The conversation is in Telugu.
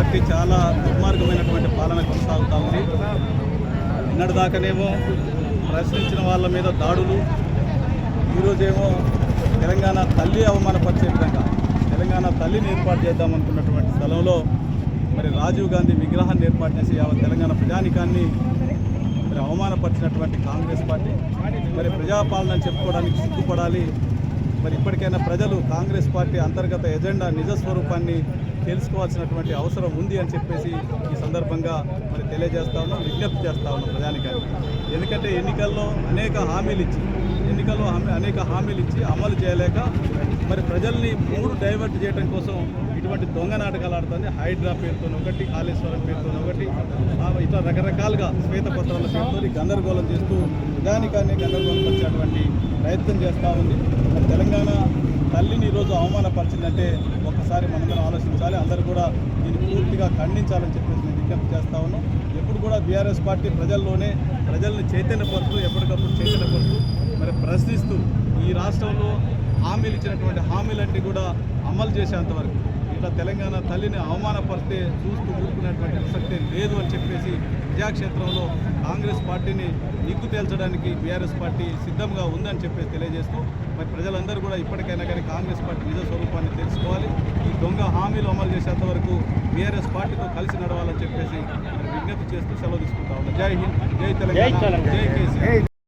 పార్టీ చాలా దుర్మార్గమైనటువంటి పాలన కొనసాగుతూ ఉంది. నిన్నటిదాకానేమో ప్రశ్నించిన వాళ్ళ మీద దాడులు ఈరోజేమో తెలంగాణ తల్లి అవమానపరిచే విధంగా తెలంగాణ తల్లిని ఏర్పాటు చేద్దామనుకున్నటువంటి స్థలంలో మరి రాజీవ్ గాంధీ విగ్రహాన్ని ఏర్పాటు చేసి యావత్ తెలంగాణ ప్రజానికాన్ని మరి అవమానపరిచినటువంటి కాంగ్రెస్ పార్టీ. మరి ప్రజాపాలన చెప్పుకోవడానికి సిగ్గుపడాలి. మరి ఇప్పటికైనా ప్రజలు కాంగ్రెస్ పార్టీ అంతర్గత ఎజెండా నిజ స్వరూపాన్ని తెలుసుకోవాల్సినటువంటి అవసరం ఉంది అని చెప్పేసి ఈ సందర్భంగా మరి తెలియజేస్తా ఉన్నాం విజ్ఞప్తి చేస్తా ఉన్నాం ప్రజానికాన్ని ఎందుకంటే ఎన్నికల్లో అనేక హామీలు ఇచ్చి ఎన్నికల్లో హామీ అనేక హామీలు ఇచ్చి అమలు చేయలేక మరి ప్రజల్ని మూడు డైవర్ట్ చేయడం కోసం ఇటువంటి దొంగ నాటకాలు ఆడుతుంది. హైడ్రా పేరుతో ఒకటి కాళేశ్వరం పేరుతో ఒకటి ఆ ఇట్లా రకరకాలుగా శ్వేతపత్రాల పేరుతో గందరగోళం చేస్తూ ప్రజానికాన్ని గందరగోళం పరిచేటువంటి ప్రయత్నం చేస్తూ ఉంది. తెలంగాణ తల్లిని ఈరోజు అవమానపరిచిందంటే ఒక్కసారి మనందరం ఆలోచించాలి. అందరూ కూడా దీన్ని పూర్తిగా ఖండించాలని చెప్పేసి నేను విజ్ఞప్తి చేస్తా ఉన్నాం. ఎప్పుడు కూడా బీఆర్ఎస్ పార్టీ ప్రజల్లోనే ప్రజల్ని చైతన్యపరుస్తూ ఎప్పటికప్పుడు చైతన్యపరుస్తూ మరి ప్రశ్నిస్తూ ఈ రాష్ట్రంలో హామీలు ఇచ్చినటువంటి హామీలన్నీ కూడా అమలు చేసేంతవరకు ఇట్లా తెలంగాణ తల్లిని అవమానపరిస్తే చూస్తూ ఊరుకునేటువంటి ప్రసక్తే లేదు అని చెప్పేసి ప్రజాక్షేత్రంలో కాంగ్రెస్ పార్టీని నిగ్గు తేల్చడానికి బీఆర్ఎస్ పార్టీ సిద్ధంగా ఉందని చెప్పేసి తెలియజేస్తూ మరి ప్రజలందరూ కూడా ఇప్పటికైనా కానీ కాంగ్రెస్ పార్టీ నిజ స్వరూపాన్ని తెలుసుకోవాలి. ఈ దొంగ హామీలు అమలు చేసేంత వరకు బీఆర్ఎస్ పార్టీతో కలిసి నడవాలని చెప్పేసి విజ్ఞప్తి చేస్తూ సెలవు తీసుకుంటా ఉన్నాం. జై హింద్ జై తెలంగాణ. జై కేసీఆర్.